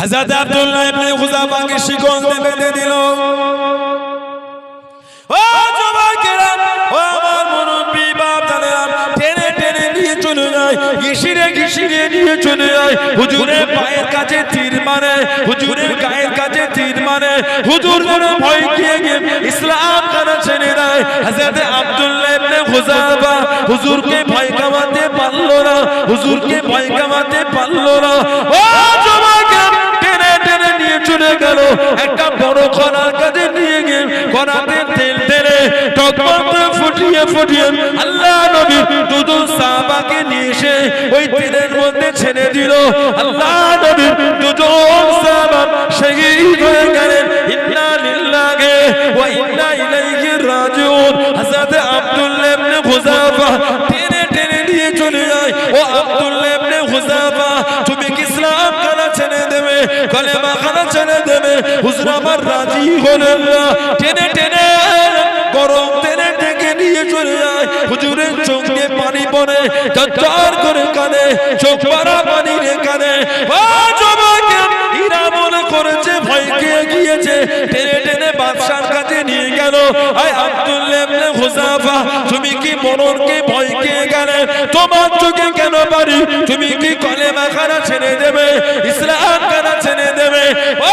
হযরত আব্দুল্লাহ ইবনে খুজাফাকে শিকল বেঁধে দিল। ও যুবকেরা, ও আমার মুরব্বি, বাপ দাদারা, টেনে টেনে নিয়ে চলে যায়, ঘিসিরে ঘিসিরে নিয়ে চলে যায়। হুজুরের পায়ের কাছে তীর মারে হুজুরের গায়ের কাছে তীর মারে। হুজুর যেন ভয় খেয়ে গিয়ে ইসলাম তারা ছেড়ে দেয়। হযরত আব্দুল্লাহ ইবনে খুজাফা হুজুরকে ভয় কামাতে পারল না, হুজুরকে ভয় কামাতে পারল না। ও চলে গেল, একটা বড় কণার কাছে নিয়ে গিয়ে কণাতে তেল টেনে টকবক ফুটিয়ে ফুটিয়ে আল্লাহ নবী দুদু সাহাবাকে নিয়ে এসে ওই তেলের মধ্যে ছেড়ে দিল। আল্লাহ নবী দুদু সাহাবা শহীদ হয়ে গেলেন। ইন্না লিল্লাহি ওয়া ইন্না ইলাইহি রাজিউন। হযরত আব্দুল্লাহ ইবনে খুজাফা কলেমা খানা ছেড়ে দেবে। হুজুর আমার রাজি হলেন না। টেনে টেনে গরম টেনে ডেকে নিয়ে চলে যায়। হুজুরের চোখ দিয়ে পানি পড়ে চার করে কানে চোখ পারা পানি রে কানে জমা করেছে ভয় খেয়ে গিয়েছে। টেনে টেনে বাদশার কাছে নিয়ে গেল। আব্দুল্লাহ ইবনে হুযাফা, তুমি কি মরণকে ভয় খেয়ে গেলে? তোমার চোখে কেন পারি তুমি কি কলেমা খানা ছেড়ে দেবে? ইসলাম খানা ছেড়ে দেবে? ও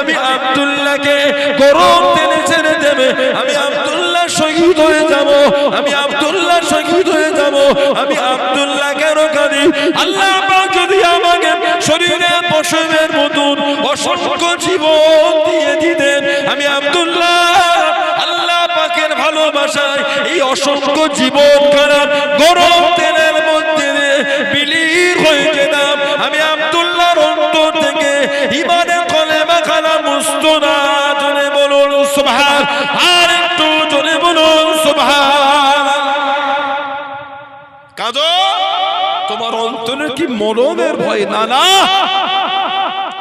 আমি আব্দুল্লাহকে গরম তেলে ছেড়ে দেবে। আমি আব্দুল্লাহ শহীদ হয়ে যাব। আমি আব্দুল্লাহ শহীদ হয়ে যাব। আমি আব্দুল্লাহ কেন কাঁদি? আল্লাহ যদি আমাকে শরীরে পশমের মতন অসংখ্য জীবন দিয়ে দিতেন, আমি আব্দুল্লাহ আল্লাহ পাকের ভালোবাসায় এই অসংখ্য জীবন খারাপ গরম তেলের মধ্যে বিলীন হয়ে যেতাম। আমি আব্দুল্লাহর অন্তর থেকে ইমানে তোমার অন্তরে কি মরণের ভয়? না না।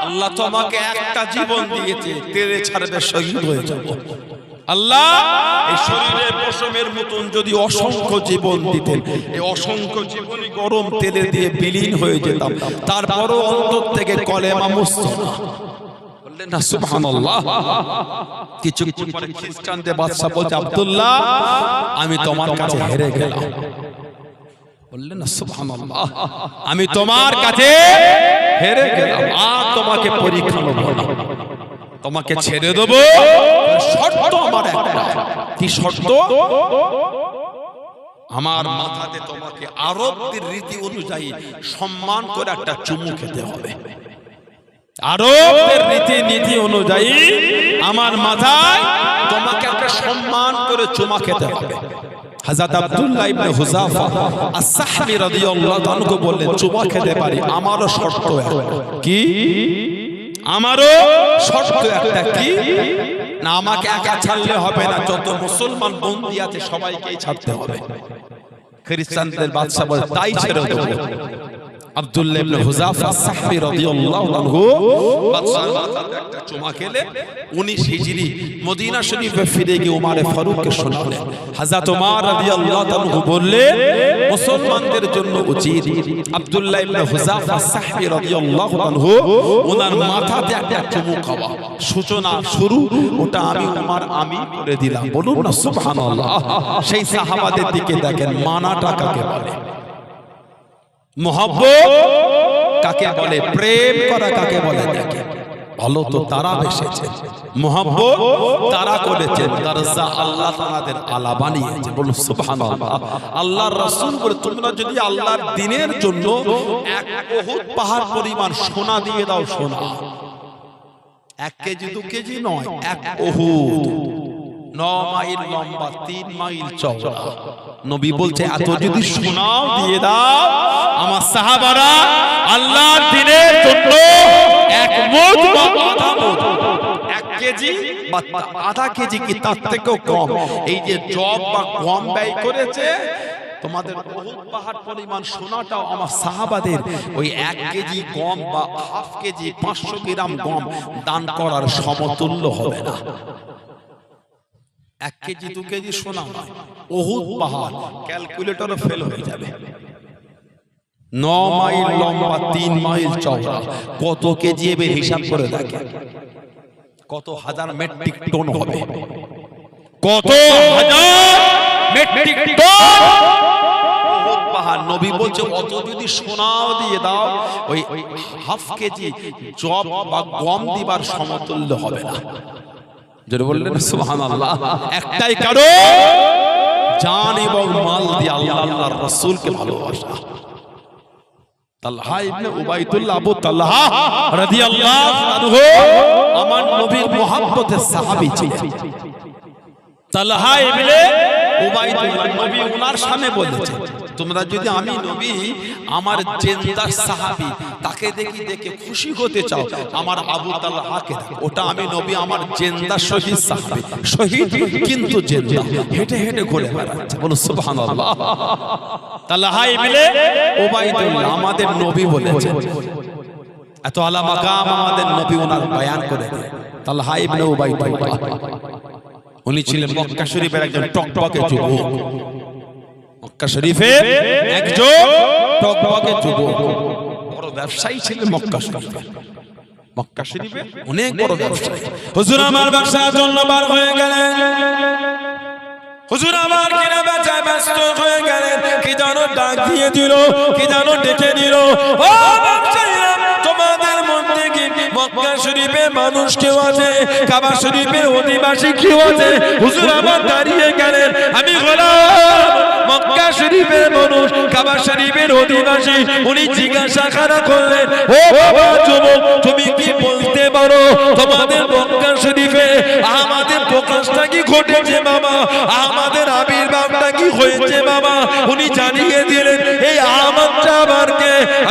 আল্লাহ তোমাকে একটা জীবন দিয়েছে, তেরে ছাড়বে, শহীদ হয়ে যাব। আল্লাহ, এই পশমের মতন যদি অসংখ্য জীবন দিতেন, এই অসংখ্য জীবনই গরম তেলে দিয়ে বিলীন হয়ে যেতাম। তারপরও অন্তর থেকে সুবহানাল্লাহ। কিছু খ্রিস্টানদের বলছে, আব্দুল্লাহ, আমি তোমার কাছে হেরে গেলাম। বললেন না সুবহানাল্লাহ আমি তোমার কাছে হেরে গেলাম আর তোমাকে পরীক্ষা নেব না। তোমাকে ছেড়ে দেবো। শর্ত আমার একটা। কি শর্ত? আমার মাথাতে তোমাকে আরবদের রীতি অনুযায়ী সম্মান করে একটা চুমু খেতে হবে। আরবের রীতি নীতি অনুযায়ী আমার মাথায় তোমাকে একটা সম্মান করে চুমা খেতে হবে। হযরত আব্দুল্লাহ ইবনে হুযাফা আস-সাহবী রাদিয়াল্লাহু আনহু বললেন চুমা খেতে পারি আমারও শর্ত একটা। কি? আমারও শর্ত একটা কি? না আমাকে একা ছাড়লে হবে না যত মুসলমান বন্দী আছে সবাইকেই ছাড়তে হবে। খ্রিস্টানদের বাদশা বলে তাই ছেড়ে দেবো আব্দুল্লাহ ইবনে হুযাফা সাহাবী রাদিয়াল্লাহু আনহু একটা চুমা খেলে 19 হিজরি মদিনা শরীফে ফিরে গিয়ে ওমরে ফারুককে শোনালেন। হযরত ওমর রাদিয়াল্লাহু আনহু বললেন মুসলমানদের জন্য উচিত আব্দুল্লাহ ইবনে হুযাফা সাহাবী রাদিয়াল্লাহু আনহু ওনার মাথাতে একটা চুমু খাওয়া। সূচনা শুরু ওটা আমি ওমর আমি করে দিলাম। বলুন না সুবহানাল্লাহ। সেই সাহাবাদের দিকে দেখেন মানাটা কাকে বলে? মোহব্বত? কাকে বলে প্রেম করা কাকে বলে দেখে? ভালো তো তারা এসেছে মোহব্বত? তারা করেছেন দরজা আল্লাহ তাআলাদের আলা বানিয়েছে। বলুন সুবহানাল্লাহ। আল্লাহর রাসূল বলে তোমরা যদি আল্লাহর দিনের জন্য এক বহুত পাহাড় পরিমাণ সোনা দিয়ে দাও সোনা। এক কেজি দু কেজি নয় এক বহুত ন মাইল লম্বা তিন মাইল চওড়া নবী বলছে এত যদি সোনাও দিয়ে দাও আমার সাহাবারা আল্লাহর দিনের জন্য এক মুঠ এক কেজি বা আধা কেজি কি তার থেকেও কম। এই যে জব বা গম ব্যয় করেছে তোমাদের বহুত পাহাড় পরিমাণ সোনাটাও আমার সাহাবাদের ওই এক কেজি গম বা হাফ কেজি পাঁচশো গ্রাম গম। দান করার সমতুল্য হবে না। এক কেজি, দু কেজি সোনা নয়। বহুত পাহাড়। ক্যালকুলেটরও ফেল হয়ে যাবে। ন মাইল লম্বা, তিন মাইল চওড়া। কত কেজি এবে হিসাব করে দেখে। কত হাজার মেট্রিক টন হবে। কত হাজার মেট্রিক টন! পাহাড়। নবী বলছে, অত যদি সোনাও দিয়ে দাও, ওই হাফ কেজি জব বা গম দিবার সমতুল্য হবে না। যেটা বললেন সুবহানাল্লাহ। একটাই কারণ জান এবং মাল দিয়ে আল্লাহ আল্লাহর রাসূলকে ভালোবাসা। Talha ibn Ubaidullah Abu Talha রাদিয়াল্লাহু আনহু আমার নবীর মুহাব্বতের সাহাবী ছিলেন। তালহা ইবনে উবাইদুল্লাহ নবী ওনার সামনে বলেছে তোমরা যদি আমি নবী, আমার জেন্দার সাহাবী, তাকে দেখি দেখে খুশি হতে চাও, আমার আবু তালহাকে দেখো? ওটা আমি নবী, আমার জেন্দা শহীদ সাহাবী। শহীদ কিন্তু জেন্দা। হেঁটে হেঁটে ঘুরে বেড়াচ্ছে। বলো সুবহানাল্লাহ। তালহা ইবনে উবাইদুল্লাহ আমাদের নবী বলেছেন এত আলা মাকাম আমাদের নবী ওনার বয়ান করে দেয়। তালহা ইবনে উবাইদুল্লাহ উনি ছিলেন মক্কা শরীফের একজন টকটকে যুবক। মক্কা শরীফে একজন যুবক। বড় ব্যবসায়ী ছিলেন মক্কা শরীফে মক্কা শরীফে অনেক বড় ব্যবসায়ী। হুজুর আমার জন্য বার হয়ে গেলেন। হুজুর আমার কিনা ব্যস্ত হয়ে গেলেন। কি জানো ডাক দিয়ে দিল, কি জানো ডেকে দিল। ও তোমাদের মধ্যে কি মক্কা শরীফে মানুষ কেউ আছে? কাবা শরীফের অধিবাসী কেউ আছে? হুজুর আমার দাঁড়িয়ে গেলেন। আমি গোলাম। মক্কা শরীফের মানুষ, কাবা শরীফের অধিবাসী, উনি জিজ্ঞাসা খানা করলেন, ও বাবা যুবক, তুমি কি বলতে পারো? তোমাদের মক্কা শরীফে আমাদের প্রকাশটা কি ঘটেছে বাবা? আমাদের আবির্ভাবটা কি হয়েছে বাবা? উনি জানিয়ে দিলেন, এই আমারটা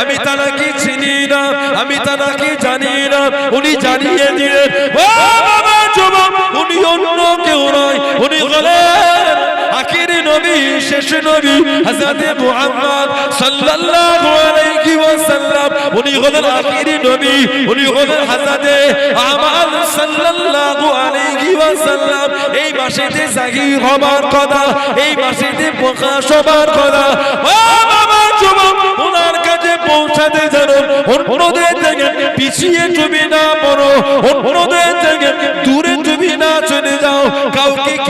আমি তারা কি চিনি না, আমি তারা কি জানি না। উনি জানিয়ে দিলেন, ও বাবা যুবক, উনি অন্য কেউ নয়। উনি নবী শেষ নবী হযরত মুহাম্মদ সাল্লাল্লাহু আলাইহি ওয়াসাল্লাম, উনি হলেন আখিরি নবী, উনি হলেন সাল্লাল্লাহু আলাইহি ওয়াসাল্লাম। এই মাসেতে জাহির হবার কথা, এই মাসেতে প্রকাশ হবার কথা। ও বাবা যুবক ওনার কাছে পৌঁছাতে জানো অন্যদের থেকে পিছিয়ে না অন্যদের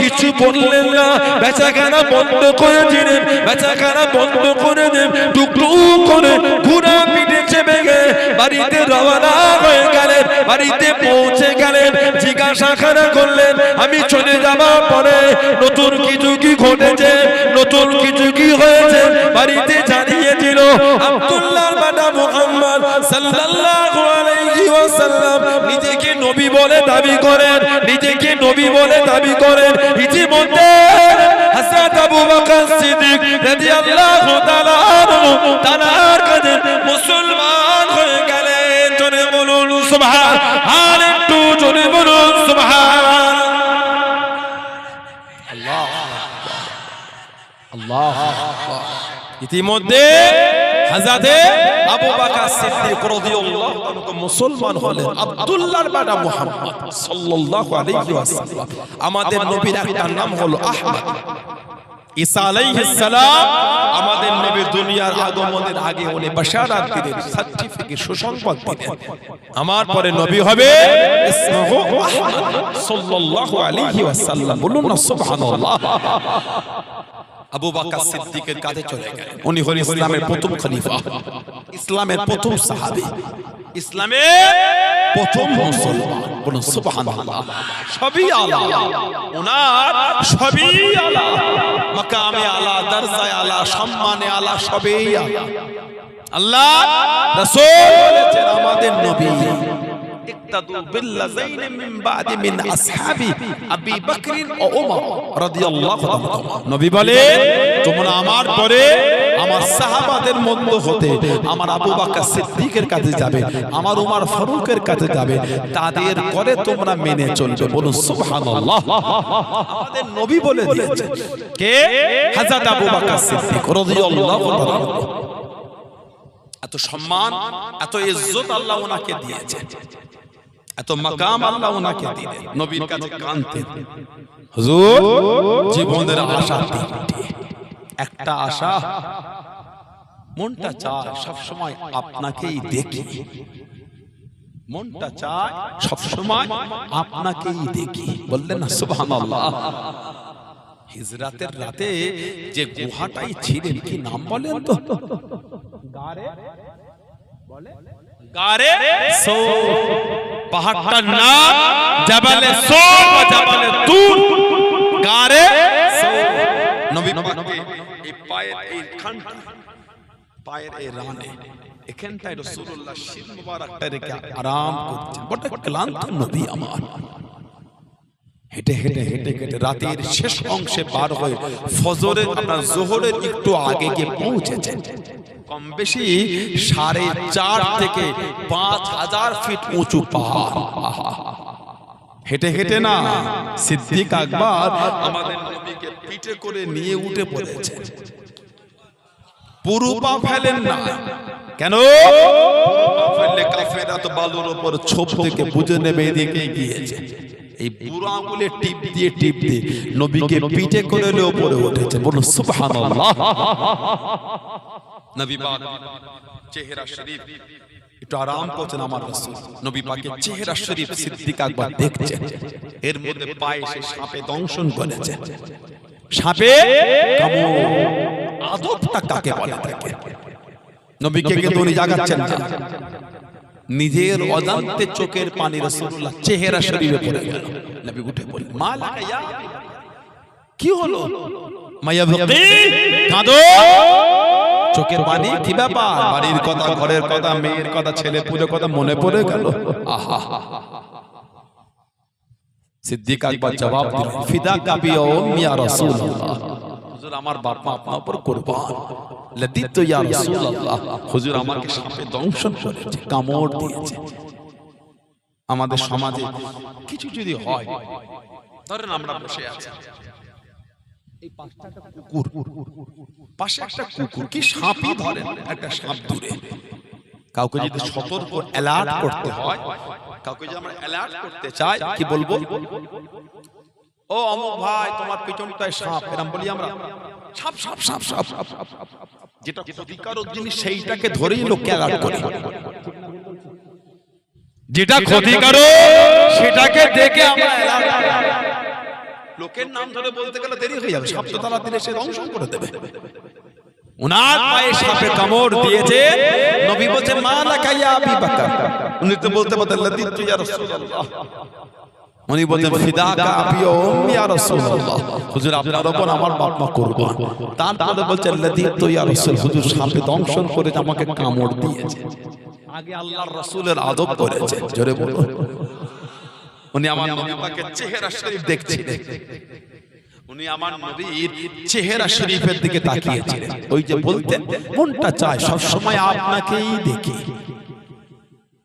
কিছু বললেন না। বেচাখানা বন্ধ করে দিলেন। বেচাখানা বন্ধ করে দেন টুকটুক করে ঘুরা পিঠে চেপে গে বাড়িতে রওনা হয়ে গেলেন। বাড়িতে পৌঁছে গেলেন। জিজ্ঞাসা খানা করলেন, আমি চলে যাবার পরে। নতুন কিছু কি ঘটেছে? নতুন কিছু কি হয়েছে? বাড়িতে জানিয়ে দিল আব্দুল্লাহর বাবা মুহাম্মদ সাল্লাল্লাহু আলাইহি ওয়াসাল্লাম বলে দাবি করেন নিজেকে নবী বলে দাবি করেন। ইতিমধ্যে হযরত আবু বকর সিদ্দিক রাদিয়াল্লাহু তাআলা আনহু তার কাছে মুসলমান হয়ে গেলেন। জোরে বলুন সুবহান। আর একটু জোরে বলুন সুবহান। আল্লাহ আল্লাহ ইতিমধ্যে হাজাতে আবু বকর সিদ্দিক রাদিয়াল্লাহু তাআলা মুসলমান হলেন আব্দুল্লাহর বাবা মুহাম্মদ সাল্লাল্লাহু আলাইহি ওয়াসাল্লাম। আমাদের নবীর একটা নাম হলো আহমদ। ঈসা আলাইহিস সালাম। আমাদের নবী দুনিয়ার আগমনের আগে উনি বাশারাত দিলেন সার্টিফিকেট সুসংবাদ দিলেন। আমার পরে নবী হবে ইসমহু আহমদ সাল্লাল্লাহু আলাইহি ওয়াসাল্লাম। বলুন না সুবহানাল্লাহ। আবু বকর সিদ্দিকের কাছে চলে গেলেন। উনি হলেন ইসলামের প্রথম খলিফা। ইসলামের প্রথম সাহাবি। ইসলামের প্রথম মুসলমান। বলুন সুবহানাল্লাহ। সবই আলা। ওনার সবই আলা। মাকামে আলা দরজায় আলা সম্মানে আলা সবই আলা। আল্লাহ রাসূল বলেছেন আমাদের নবী। ইক্তাদু বিল্লাযাইনি মিন বাদি মিন আসহাবি আবি বকর ও ওমর রাদিয়াল্লাহু আনহুমা। নবী বলে, তোমরা আমার পরে আমার সাহাবাদের মধ্য হতে আমার আবু বকর সিদ্দিকের কাছে যাবে, আমার উমর ফারুকের কাছে যাবে, তাদের করে তোমরা মেনে চলবে। বলুন, সুবহানাল্লাহ। আমাদের নবী বলে দিয়েছে। কে? হযরত আবু বকর সিদ্দিক রাদিয়াল্লাহু আনহু। এত সম্মান, এত ইজ্জত আল্লাহ ওনাকে দিয়েছে এত মাকাম আল্লাহ ওনাকে দিলেন। নবীর কাছে কানতেন হুজুর জীবনের আশা তিনটি। একটা আশা। মনটা চায় সব সময় আপনাকেই দেখি। মনটা চায় সব সময় আপনাকেই দেখি। বললেন না সুবহানাল্লাহ। হিজরাতের রাতে যে গুহাটাই ছিলেন কি নাম বলেন তো? গারে? সো পাহাড়টার নাম জাবালে সোর বা জাবালে তুর গারে নবী পাকে এই পায়ের এই খানটা পায়ের এই রানে, এখানটায় রাসূলুল্লাহ শির মুবারকটা রেখে আরাম করছেন। বড় ক্লান্ত নবী আমার। হেঁটে হেঁটে হেঁটে হেঁটে রাতের শেষ অংশে পার হয়ে ফজরের আপনার জোহরের একটু আগে গিয়ে পৌঁছেছেন। কম বেশি সাড়ে চার থেকে পাঁচ হাজার ফিট উঁচু পাহাড়। হেঁটে হেঁটে না, সিদ্দিক আকবর আমাদের নবীকে পিঠে করে নিয়ে উঠে পড়েছে পুরু পা ফেলেন না। কেন? ফেললে কাফেরা তো বালুর উপর ছোপ থেকে বুঝে নেবে এদিকে গিয়েছে। এই বুড়ো আঙুলে টিপ দিয়ে টিপ দিয়ে নবীকে পিঠে করে নিয়ে উপরে উঠেছে। বলুন, সুবহানাল্লাহ। নবী পাক চেহারা শরীফ। একটু আরাম করছেন আমার রাসূল নবী পাকের চেহারা শরীফ সিদ্দিক আকবর দেখছেন এর মধ্যে পায়ে সে সাপে দংশন করেছে। সাপে? কামড় আদবটা কাকে বলে থাকে নবীকে কিন্তু উনি জাগাচ্ছেন। না নিজের অজান্তে চোখের পানি রাসূলুল্লাহ চেহারা শরীরে পড়ে গেল। নবী উঠে বললেন মা কি হলো? মাইয়া ভক্তি কাঁদো? চোখের পানি কি ব্যাপার? বাড়ির কথা ঘরের কথা মেয়ের কথা ছেলে পুজো কথা মনে পড়ে গেল। আহা সিদ্দিক আকবর জবাব দিল ফিদা কাবি ও মিয়া রাসূলুল্লাহ। হুজুর আমার বাপ মা আপনার উপর কুরবান। লদিত ইয়া রাসূলুল্লাহ। হুজুর আমাকে সাপে দংশন করেছে কামড় দিয়েছে। আমাদের সমাজে কিছু যদি হয় ধরেন আমরা বসে আছি। কুকুর। পাশে একটা কুকুর। কি সাপই ধরেন একটা সাপ দূরে। কাউকে যদি সতর্ক অ্যালার্ট করতে হয় কাউকে যদি আমরা অ্যালার্ট করতে চাই কি বলব? ও অমুক ভাই তোমার পিছনটায় সাপ এরকম বলি আমরা। সাপ সাপ সাপ সাপ। যেটা ক্ষতিকারক জিনিস সেইটাকে ধরেই লোককে অ্যালার্ট করে। যেটা ক্ষতিকারক সেটাকে দেখে আমরা লোকের নাম ধরে বলতে গেলে দেরি হয়ে যাবে। সাপ তো তারা দিলে সে ধ্বংস করে দেবে। উনার পায়ে সাপে কামড় দিয়েছে। নবী বলছে মা লাকাইয়া আবি বকর। উনি তো বলতে বলতে লদিত ইয়া রাসূলুল্লাহ। উনি বলতেন ফিদাকা আবি ও উম্মি ইয়া রাসূলুল্লাহ। হুজুর আপনার উপর আমার বাপ মা কুরবান। তারপরে বলছেন লদিত ইয়া রাসূল। হুজুর সাপে দংশন করে আমাকে কামড় দিয়েছে। আগে আল্লাহর রাসূলের আদব করেছে। জোরে বলুন। উনি আমার নবী পাকের চেহারা শরীফ দেখছিলেন। উনি আমার নবীর চেহারা শরীফের দিকে তাকিয়েছিলেন। ওই যে বলতেন মনটা চায় সব সময় আপনাকেই দেখি।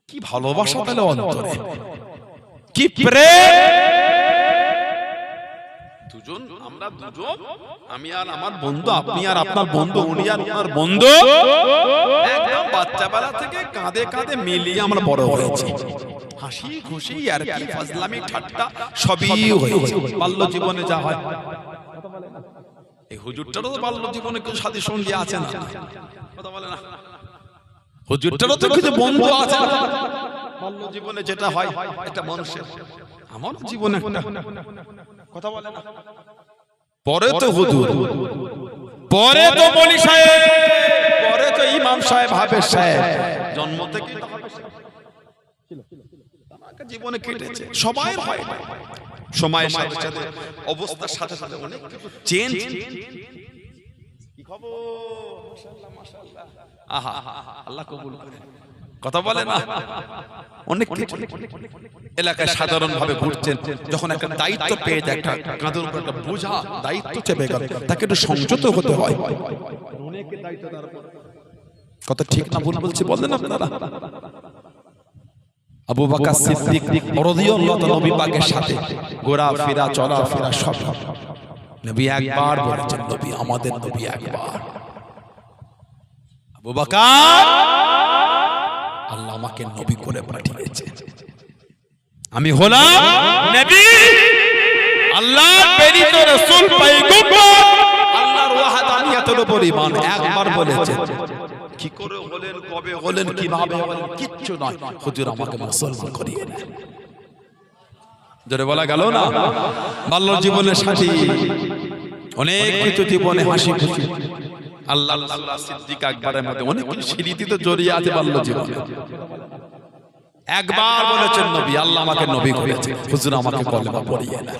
কি ভালোবাসা তাহলে অন্তরে। কি প্রেম! দুজন আমরা দুজন। আমি আর আমার বন্ধু আপনি আর আপনার বন্ধু উনি আর আপনার বন্ধু। একদম বাচ্চাবেলা থেকে কাঁধে কাঁধে মিলিয়ে আমরা বড় হয়েছি। হাসি খুশি আর কি ফাজলামি ঠাট্টা সবই হয়েছে। বাল্য জীবনে যা হয়। এই হুজুরটারও তো বাল্য জীবনে কেউ সাথী সঙ্গী আছে না? কথা বলে না। হুজুরটারও তো কিছু বন্ধু আছে জীবনে যেটা হয় একটা মানুষের। আমার জীবনে একটা কথা বলে না। পরে তো হুজুর পরে তো মলি সাহেব। পরে তো ইমাম সাহেব হাফেজ সাহেব। জন্ম থেকে জীবনে কেটেছে। সবাই হয় সময়ের সাথে সাথে অবস্থার সাথে সাথে অনেক চেঞ্জ কি খবর? মাশাআল্লাহ মাশাআল্লাহ। আহা আল্লাহ কবুল করেন কথা বলে না। অনেক কিছু। এলাকায় সাধারণ ভাবে ঘুরছেন যখন একটা দায়িত্ব পেয়ে যায় একটা কাঁধের উপর একটা বোঝা দায়িত্ব চেপে গেল তাকে একটু সংযত হতে হয়। কত ঠিক না ভুল বলছি বলেন আপনারা। আবু বাকার সিদ্দিক রাদিয়াল্লাহু নবী পাকের সাথে ঘোরা ফেরা চলা ফেরা সব। নবী একবার বলেছেন নবী আমাদের নবী একবার। আবু আল্লাহ আমাকে নবী করে পাঠিয়েছে। আমি হলাম নবী। আল্লাহ প্রেরিত রাসূল পয়গম্বর আল্লাহর ওয়াহাদানিয়াতের উপর ঈমান একবার বলেছেন। কি করে হলেন কবে হলেন কীভাবে হলেন কিচ্ছু নয়। হুজুর আমাকে মুসলমান করিয়ে দেন। জোরে বলা গেল না? বাল্য জীবনের সাথী। অনেক কিছু জীবনে হাসি খুশি। আল্লাহ আল্লাহ সিদ্দিক আকবরের মধ্যে অনেক কিছু স্মৃতিতে জড়িয়ে আছে বাল্য জীবনে। একবার বলেছেন নবী আল্লাহ আমাকে নবী করেছে। হুজুর আমাকে কলেমা পড়িয়ে দেন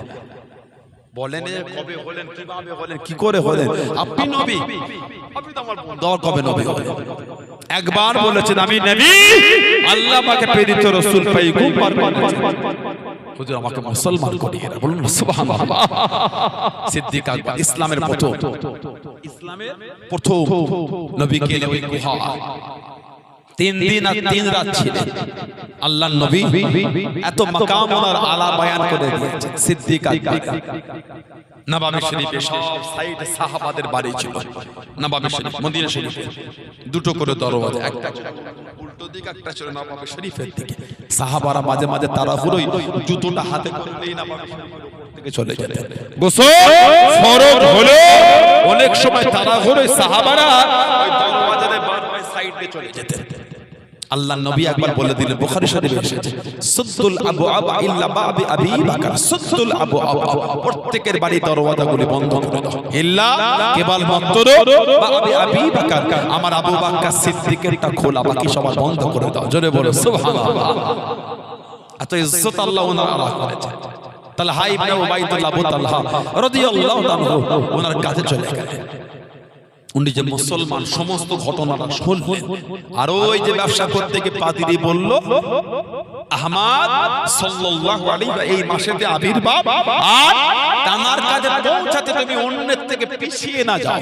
বলেন কবে হলেন কীভাবে হলেন কি করে হলেন? আপনি নবী। আপনি তো আমার দর কবে নবী হলেন একবার বলেছেন আমি নবী। আল্লাহ আমাকে প্রেরিত রাসূল পয়গম্বর বানিয়েছেন হুজুর আমাকে মুসলমান করিয়ে দেন বলুন না সুবহানাল্লাহ। সিদ্দিক আকবর ইসলামের প্রথম। ইসলামের প্রথম নবী কে ওই গুহা। তিন দিন আর তিন রাত ছিলেন। আল্লাহ নবী এত মাকাম ওনার আলা বয়ান করে দিয়েছেন। সিদ্দিক আকবর নবাবে শরীফে সব সাইডে সাহাবাদের বাড়ি ছিল। নবাবে শরীফ মদিনা শরীফে। দুটো করে দরওয়াজা একটা উল্টো দিক একটা ছিল নবাবে শরীফের দিকে। সাহাবারা মাঝে মাঝে তাড়াহুড়োই জুতোটা হাতে করে নিয়ে নবাবে শরীফের থেকে চলে যেতেন। গোসল ফরজ হলো অনেক সময় সাহাবারা ওই দরওয়াজার বারবার সাইডে চলে যেতেন। আল্লাহ নবী একবার বলে দিলেন, বুখারী শরীফে এসেছে, সুদ্দুল আবু আবা ইল্লা বাবি আবি বকর, সুদ্দুল আবু আবা প্রত্যেকের বাড়ি দরওয়াজাগুলি বন্ধ করে দাও। ইল্লা কেবল মাত্র বাবি আবি বকর, আমার আবু বকর সিদ্দিকেরটা খোলা, বাকি সবার বন্ধ করে দাও। জোরে বলো সুবহানাল্লাহ। এত ইজ্জত আল্লাহ ওনার আল্লাহ করেছে। Talha ibn Ubaidullah Abu Talha রাদিয়াল্লাহু তাআলা ওনার কাছে চলে গেলেন। উনি যে মুসলমান সমস্ত ঘটনাটা শুনলেন আর ওই যে ব্যবসা করতে গিয়ে পাদিরি বলল আহমাদ সাল্লাল্লাহু আলাইহি এই মাসেতে আবির্ভাব আর তানার কাজে পৌঁছাতে তুমি অন্যের থেকে পিছিয়ে না যাও।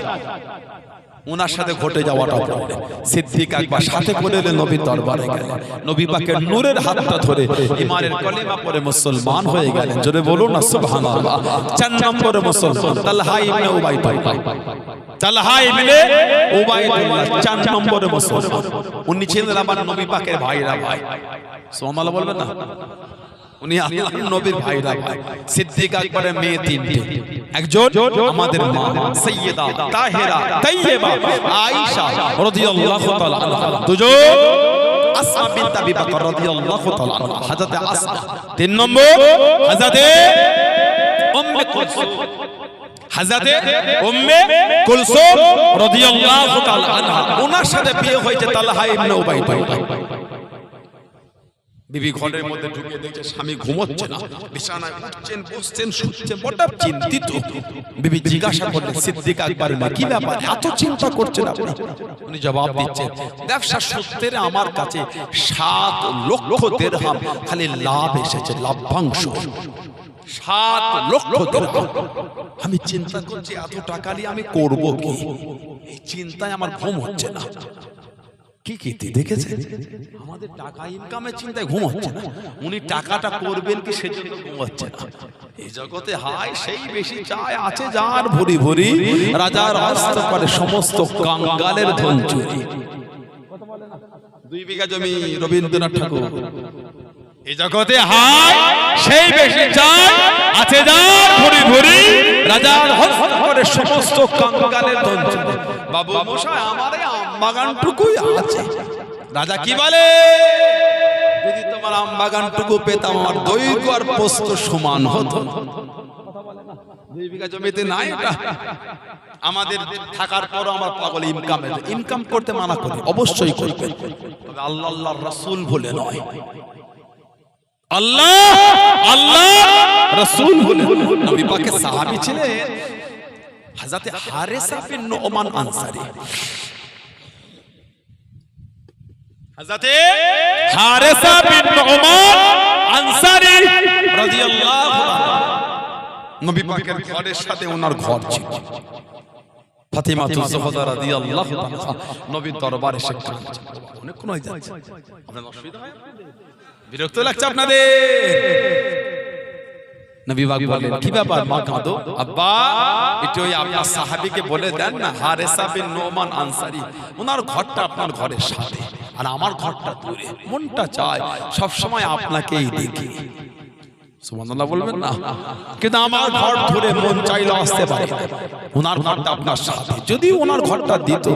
ওনার সাথে ঘটে যাওয়াটা বললে সিদ্দিক একবার সাথে করে এলেন নবীর দরবারে গেলেন। নবী পাকের নূরের হাতটা ধরে ইমানের কলিমা পরে মুসলমান হয়ে গেলেন। জোরে বলুন না সুবহানাল্লাহ। চার নম্বরে মুসলমান। Talha ibn Ubaidullah Talha ibn Ubaidullah চার নম্বরে মুসলমান। উনি ছিলেন আমার নবী পাকের ভাইরা ভাই। সুবহানাল্লাহ বলবেন না? উনি আল্লাহর নবীর ভাইরা ভাই সিদ্দিক আকবরের মেয়ে তিনটে। একজন আমাদের মা সাইয়্যিদা তাহেরা তাইয়্যিবা আয়েশা রাদিয়াল্লাহু তাআলা দুজন আসমা বিনত আবি বকর রাদিয়াল্লাহু তাআলা হযরতে আসমা। তিন নম্বর হযরতে উম্মে কুলসুম। হযরতে উম্মে কুলসুম রাদিয়াল্লাহু তাআলা আনহা। ওনার সাথে বিয়ে হয়েছে তালহা ইবনে উবাইদুল্লাহ বিবি ঘরের মধ্যে ঢুকে দেখছে স্বামী ঘুমোচ্ছে না বিছানায় উঠছেন বসছেন শুচ্ছেন বড় চিন্তিত বিবি জিজ্ঞাসা করলেন সিদ্দিক আকবর না কি ব্যাপার এত চিন্তা করছেন আপনি উনি জবাব দিচ্ছেন ব্যবসা সূত্রে আমার কাছে সাত লক্ষ দেড়হাম খালি লাভ এসেছে লাভ্যাংশ সাত লক্ষ দেড়হাম আমি চিন্তা করছি এত টাকা নিয়ে আমি করব কি এই চিন্তায় আমার ঘুম হচ্ছে না কি কীর্তি দেখেছে আমাদের টাকা ইনকামের চিন্তায় ঘুম হচ্ছে না। উনি টাকাটা করবেন কি সেজন্য ঘুম হচ্ছে না। এই জগতে হায় সেই বেশি চায় আছে যার ভরি ভরি। রাজার হস্ত পারে সমস্ত কাঙ্গালের ধন চুরি। দুই বিঘা জমি রবীন্দ্রনাথ ঠাকুর। জগতে হায়, সেই বেশি আছে যার রাজার হস্ত করে সমস্ত কাঙ্গালের ধন বাবু মশাই আছে। রাজা কি বলে? যদি তোমার আম বাগানটুকু পেতাম, আমার দৈর্ঘ্য আর পোস্ত সমান হতো। দুই বিঘা জমিতে নাই আমাদের থাকার পর আমার পাগল ইনকাম ইনকাম করতে মানা করি, অবশ্যই করবেন তবে আল্লাহ আল্লাহর রাসূল বলে নয়। আল্লাহ আল্লাহ রাসূল বলে নবী পাকের সাহাবী ছিলেন হযরতে হারেসা বিন নোমান আনসারী। হযরতে হারেসা বিন নুমান আনসারী। রাদিয়াল্লাহু আনহু। নবী পাকের ঘরের সাথে ওনার ঘর ছিল। ফাতিমা তুজহরা রাদিয়াল্লাহু তাআলা নবীর দরবারে এসে কাঁদছে। অনেকক্ষণ হয়ে যাচ্ছে। আপনার অসুবিধা হয়? বিরক্ত লাগছে আপনাদের? নবী বাগ বলেন কি ব্যাপার? মা কাঁদো? আব্বা একটু ওই আপনার সাহাবীকে বলে দেন না হারেসা বিন নোমান আনসারি। ওনার ঘরটা আপনার ঘরের সাথে আর আমার ঘরটা দূরে। মনটা চায় সব সময় আপনাকেই দেখি। সুবহানাল্লাহ বলবেন না? কিন্তু আমার ঘর ধরে মন চাইলে আসতে পারে ওনার ঘরটা আপনার সাথে। যদি ওনার ঘরটা দিত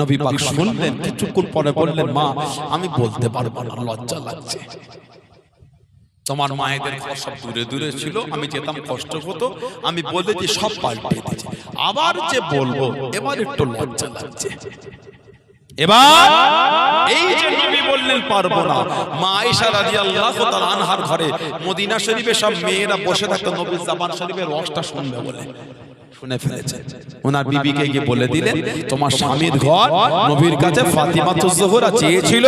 নবী পাক শুনলেন কিছুক্ষণ পরে বললেন মা আমি বলতে পারব না লজ্জা লাগছে। তোমার মায়েদের ঘর সব দূরে দূরে ছিল আমি যেতাম কষ্ট হতো আমি বলেছি সব পাল্টে দিয়েছি। আবার যে বলব এবার একটু লজ্জা লাগছে। এবার এই যে নবী বললেন পারব না। মা আয়েশা রাদিয়াল্লাহু তাআলা আনহার ঘরে মদিনা শরীফে সব মেয়েরা বসে থাকতো নবীর শরীফের রসটা শুনবে বলে। শুনে ফেলেছে ওনার বিবিকে গিয়ে বলে দিলেন তোমার স্বামীর ঘর নবীর কাছে ফাতিমা তুজোহরা চেয়েছিল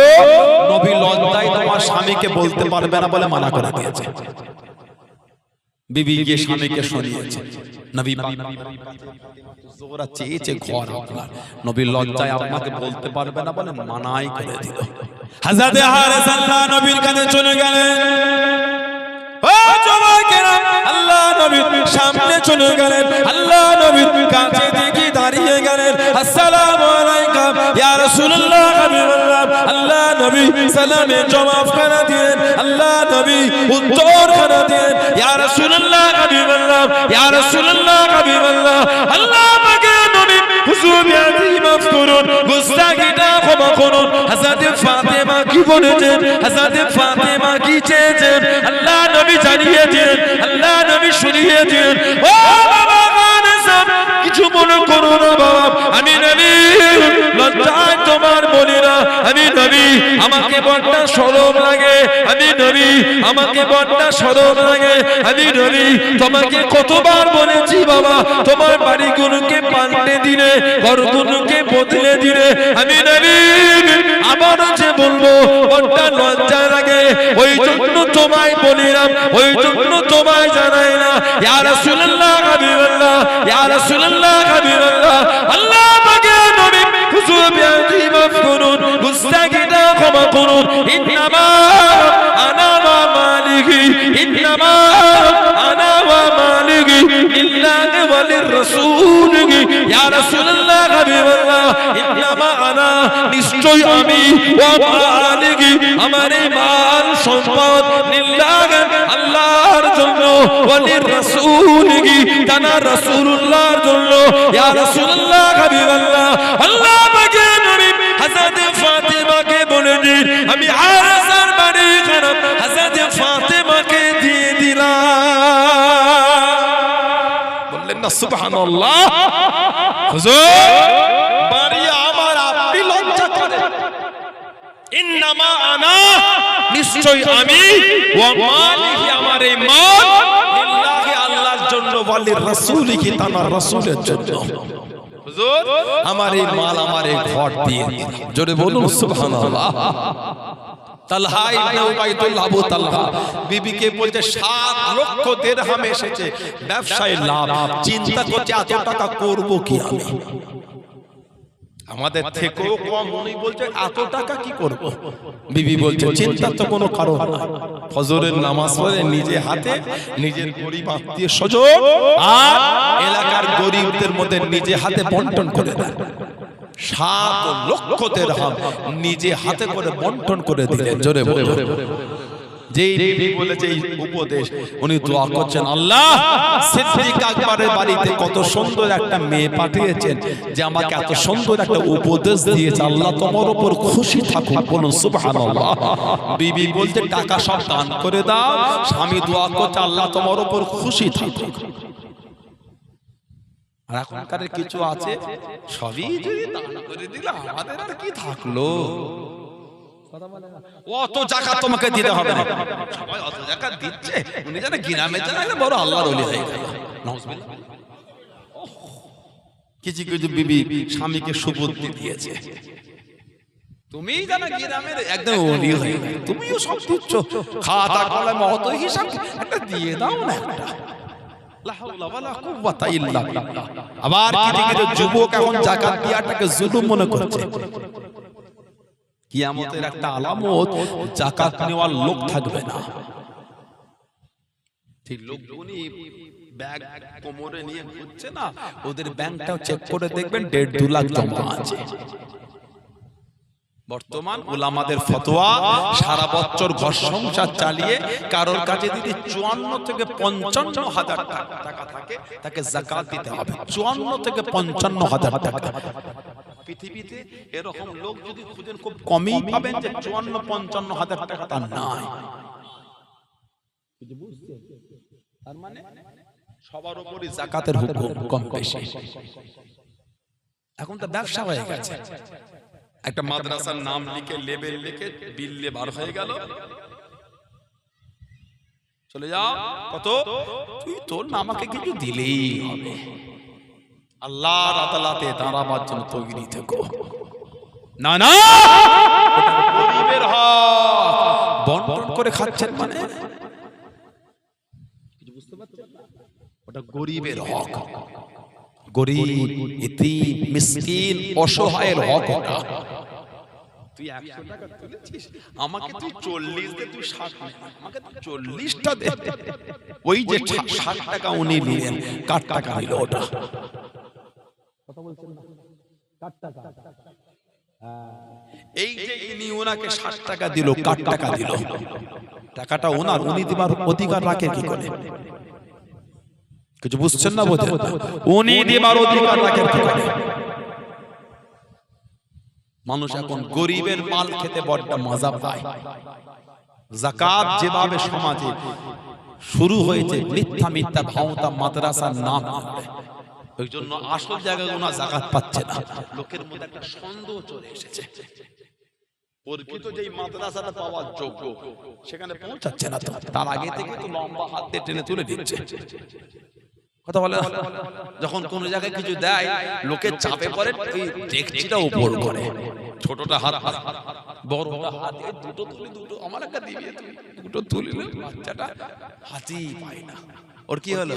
নবী লজ্জায় তোমার স্বামীকে বলতে পারবে না বলে মানা করে দিয়েছে বিবি গিয়ে স্বামীকে শুনিয়েছে নবী জোহরা চেয়েছে ঘর আপনার নবীর লজ্জায় আপনাকে বলতে পারবে না বলে মানাই করে দিল হযরতে হারেস আল্লাহ নবীর কাছে চলে গেলেন ও যুবকেরা আল্লাহ নবীর সামনে চলে গেলেন আল্লাহ নবীর কাছে দেখি দাঁড়িয়ে গেলেন। আসসালামু আলাইকুম। ইয়া রাসূলুল্লাহ হাবিবাল্লাহ আল্লাহ নবী সালামে জবাব খানা দিলেন, আল্লাহ নবী উত্তর খানা দিলেন। ইয়া রাসূলুল্লাহ হাবিবাল্লাহ ইয়া রাসূলুল্লাহ হাবিবাল্লাহ আল্লাহ আমাকে নবী হুজুর বিয়াদি মাফ করুন, গুস্তাখিটা ক্ষমা করুন। হযরত ফাতেমা কি বলেছেন? হযরত ফাতেমা কি চেয়েছেন? আল্লাহ নবী জানিয়েছেন, আল্লাহ নবী শুনিয়েছেন। ও বাবা! করো না আমি নবী, লজ্জায় তোমার বলি না আমি নবী, আমাকে বড্ডা সরম লাগে। আমি নবী, আমাকে বড্ডা লাগে। আমি নবী, তোমাকে কতবার বলেছি বাবা, তোমার বাড়িগুলোকে পাল্টে দিলে, ঘরগুলোকে বদলে দিলে। আমি নবী যে বলব, বড্ডা লজ্জা লাগে। ওই জন্য তোমায় বলিলাম, ওই জন্য তোমায় জানাই ইয়া রাসূলুল্লাহ, হাবিবাল্লাহ, ইয়া রাসূলুল্লাহ, হাবিবাল্লাহ, আল্লাহ আমাকে নবী হুজুর বিয়াদি মাফ করুন গুস্তাখিটা ক্ষমা করুন, ইন্নামা আনা ওয়া মালিকি, ইন্নামা আনা ওয়া মালিকি লিল্লাহি ওয়া লিররাসূলিহি ইয়া রাসূলুল্লাহ, হাবিবাল্লাহ ইন্নামা আনা নিশ্চয় আমি ওয়া মালিকি আমার মাল সম্পদ লিল্লাহি আল্লাহর জন্য ওয়া লিররাসূলিহি তানা রাসূলুল্লাহর জন্য। ইয়া রাসূলুল্লাহ, হাবিবাল্লাহ, আল্লাহ আমাকে নবী হযরত ফাতেমাকে বলে দিন আমি আরসার বাড়ি খারাপ হযরত ফাতেমাকে দিয়ে দিলাম। বললেন না, সুবহানাল্লাহ। হুজুর বাড়ি আমার আপনি লজ্জা করেন ইন্নামা আনা নিশ্চয় আমি আমার এই আল্লাহর জন্য রাসূলের জন্য। আমার এই মাল আমার এই ঘর দিয়ে। জোরে বলুন বিবিকে বলছে 7 লক্ষ দিরহাম এসেছে। ব্যবসায় লাভ। চিন্তা করছে, এত টাকা করব কি আমি? আমাদের থেকেও কম উনি বলছে এত টাকা কি করব? বিবি বলছে চিন্তার তো কোনো কারণ না ফজরের নামাজ পড়ে নিজে হাতে নিজের গরিব আত্মীয় স্বজন আর এলাকার গরিবদের মধ্যে নিজে হাতে বন্টন করে দেন সাত লক্ষ তেরহাম নিজে হাতে করে বন্টন করে দিলেন। জোরে বলে যেই বিবি বলেছে এই উপদেশ উনি দোয়া করছেন আল্লাহ সিদ্দিক আকবরের বাড়িতে কত সুন্দর একটা মেয়ে পাঠিয়েছেন যে আমাকে এত সুন্দর একটা উপদেশ দিয়েছে আল্লাহ তোমার উপর খুশি থাকুক বলুন সুবহানাল্লাহ। বিবি বলতে টাকা সব দান করে দাও। স্বামী দোয়া করছে আল্লাহ তোমার উপর খুশি থাকুক। আর এখনকার কিছু আছে সবই যদি দান করে দিলে আমাদের আর কি থাকল? অত জায়গা তোমাকে দিতে হবে না। সবাই অত জায়গা দিচ্ছে। উনি বড় হয়ে গেল। কিছু কিছু বিবি স্বামীকে সুবুদ্ধি দিয়েছে। তুমি জানো একদম ওলি হয়ে গেলে। তুমিও সব খাতা, কলমে, অত হিসাব একটা দিয়ে দাও না একটা। আবার যুবক এখন জাকাত দিয়াটাকে জুলুম মনে করছে। কিয়ামতের একটা আলামত জাকাত নেওয়ার লোক থাকবে না। ঠিক লোকগুলি ব্যাগ কোমরে নিয়ে ঘুরছে না ওদের ব্যাংকটাও চেক করে দেখবেন দেড় দু লাখ জমা আছে। বর্তমান ওলামাদের ফতোয়া সারা বছর ঘর সংসার চালিয়ে কারোর কাছে যদি চুয়ান্ন থেকে পঞ্চান্ন হাজার টাকা টাকা থাকে তাকে জাকাত দিতে হবে। চুয়ান্ন থেকে পঞ্চান্ন হাজার টাকা। পৃথিবীতে এরকম লোক যদি খুঁজেন খুব কমই পাবেন যে চুয়ান্ন পঞ্চান্ন হাজার টাকা তার নাই। তার মানে সবার উপরই জাকাতের হুকুম কম বেশি। এখন তো ব্যবসা হয়ে গেছে। একটা মাদ্রাসার নাম লিখে লেবেল লিখে বিল্লে বার হয়ে গেল। চলে যাও। কত? তুই তোর নামাকে কিছু দিলেই হবে। আল্লাহর আদালতে দাঁড়াবার জন্য তৈরি থেকো। না না! গরিবের বন্টন করে খাচ্ছেন মানে? কিছু বুঝতে পারছেন ওটা গরিবের হক। গরিব ইতিম মিসকিন অসহায়ের হক ওটা। তুই একশো টাকা তুলেছিস? আমাকে তুই চল্লিশ দে তুই ষাট আমাকে তুই চল্লিশটা দে। ওই যে ষাট টাকা উনি নিলেন কার টাকা নিল ওটা? এই যে ইনি ওনাকে ষাট টাকা দিল কার টাকা দিল? টাকাটা ওনার উনি দিবার অধিকার রাখে কি করে? কিছু বুঝছেন না বোধ উনি দিবার অধিকার রাখেন কি করে? মানুষ এখন গরিবের মাল খেতে বড্ড মজা পায় জাকাত যেভাবে সমাজে শুরু হয়েছে মিথ্যা মিথ্যা ভাওতা মাদ্রাসার নাম। করে। ওই জন্য আসল জায়গাগুলো জাকাত পাচ্ছে না। লোকের মধ্যে একটা সন্দেহ চলে এসেছে। প্রকৃত যেই মাদ্রাসাটা পাওয়ার যোগ্য সেখানে পৌঁছাচ্ছে না তো। তার আগে থেকে তো লম্বা হাত দিয়ে টেনে তুলে দিচ্ছে। কথা বলে যখন কোন জায়গায় কিছু দেয় লোকের চাপে পড়ে ওই ডেকচিটা উপর করে। ছোটটা হাত বড়টা হাতে দুটো তুলি দুটো আমার একটা দিবি দুটো তুলিলে বাচ্চাটা হাতেই পায় না। ওর কি হলো?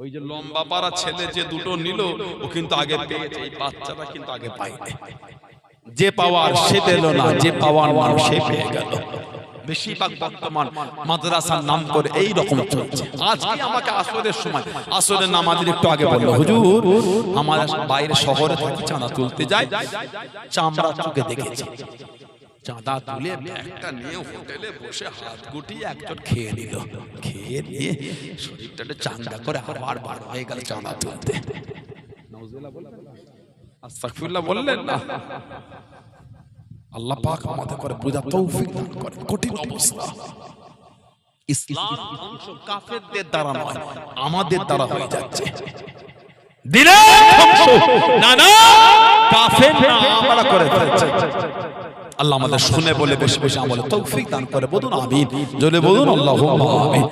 ওই যে লম্বা পাড়া ছেলে যে দুটো নিল ও কিন্তু আগে পেয়েছে এই বাচ্চাটা কিন্তু আগে পায়নি যে পাওয়ার সে পেল না যে পাওয়ার সে পেয়ে গেল। বেশিরভাগ বর্তমান মাদ্রাসার নাম করে এই রকম চলছে। আজকে আমাকে আসরের সময় আসরের নামাজের একটু আগে বলল হুজুর আমার বাইরে শহরে থাকি চাঁদা তুলতে যাই। চামড়া চোখে দেখেছি। চাঁদা তুলে ব্যাগটা নিয়ে হোটেলে বসে হাত গুটিয়ে একজন খেয়ে নিল। খেয়ে নিয়ে শরীরটাকে চাঙ্গা করে আবার বার হয়ে গেল চাঁদা তুলতে। বললেন, না। আল্লাহ পাক আমাদের করে বোঝা তৌফিক দান করেন। কঠিন অবস্থা। ইসলাম কাফেরদের দ্বারা নয়, আমাদের দ্বারা হয়ে যাচ্ছে। দিলে না না কাফের না আমরা করে আল্লাহ আমাদের শুনে বলে বেশি বেশি আমলে তৌফিক দান করে। বলুন আমিন। জলে বলুন আল্লাহ আমিন।